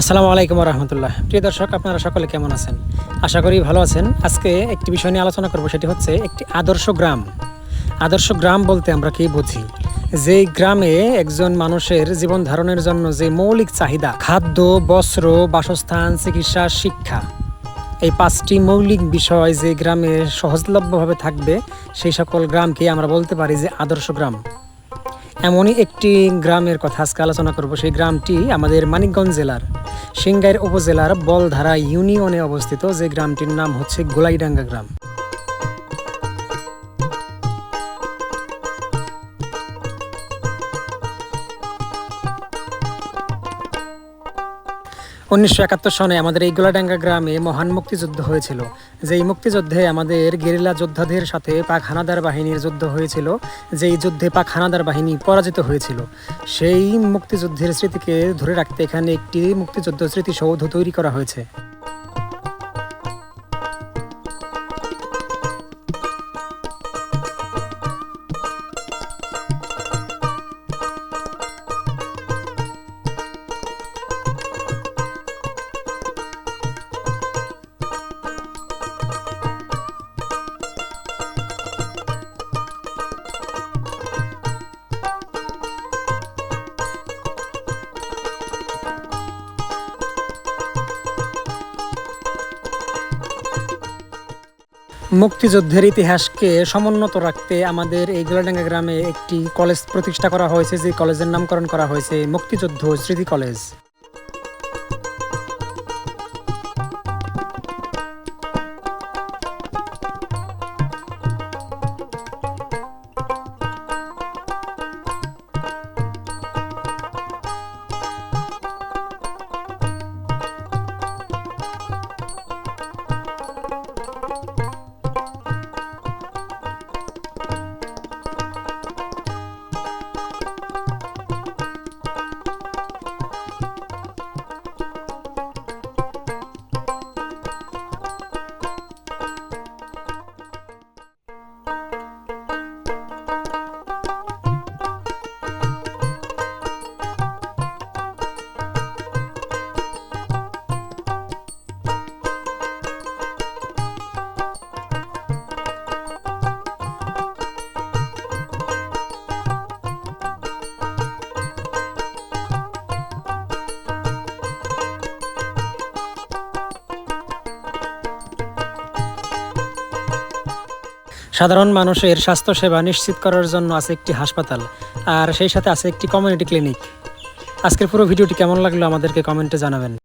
আসসালামু আলাইকুম রহমতুল্লাহ প্রিয় দর্শক, আপনারা সকলে কেমন আছেন? আশা করি ভালো আছেন। আজকে একটি বিষয় নিয়ে আলোচনা করব, সেটি হচ্ছে একটি আদর্শ গ্রাম। আদর্শ গ্রাম বলতে আমরা কি বুঝি? যে গ্রামে একজন মানুষের জীবন ধারণের জন্য যে মৌলিক চাহিদা, খাদ্য, বস্ত্র, বাসস্থান, চিকিৎসা, শিক্ষা, এই পাঁচটি মৌলিক বিষয় যে গ্রামে সহজলভ্যভাবে থাকবে, সেই সকল গ্রামকে আমরা বলতে পারি যে আদর্শ গ্রাম। এমনই একটি গ্রামের কথা আজকে আলোচনা করব। সেই গ্রামটি আমাদের মানিকগঞ্জ জেলার সিংগাইর উপজেলার বলধারা ইউনিয়নে অবস্থিত। যে গ্রামটির নাম হচ্ছে গোলাইডাঙ্গা গ্রাম। উনিশশো একাত্তর সনে আমাদের এই গোলাডাঙ্গা গ্রামে মহান মুক্তিযুদ্ধ হয়েছিল। যেই মুক্তিযুদ্ধে আমাদের গেরিলা যোদ্ধাদের সাথে পাক হানাদার বাহিনীর যুদ্ধ হয়েছিল, যেই যুদ্ধে পাক হানাদার বাহিনী পরাজিত হয়েছিল, সেই মুক্তিযুদ্ধের স্মৃতিকে ধরে রাখতে এখানে একটি মুক্তিযুদ্ধ স্মৃতিসৌধ তৈরি করা হয়েছে। মুক্তিযুদ্ধের ইতিহাসকে সমুন্নত রাখতে আমাদের এই গোলাডাঙ্গা গ্রামে একটি কলেজ প্রতিষ্ঠা করা হয়েছে, যে কলেজের নামকরণ করা হয়েছে মুক্তিযুদ্ধ স্মৃতি কলেজ। সাধারণ মানুষের স্বাস্থ্যসেবা নিশ্চিত করার জন্য আছে একটি হাসপাতাল, আর সেই সাথে আছে একটি কমিউনিটি ক্লিনিক আজকের পুরো ভিডিওটি কেমন লাগল আমাদেরকে কমেন্টে জানাবেন।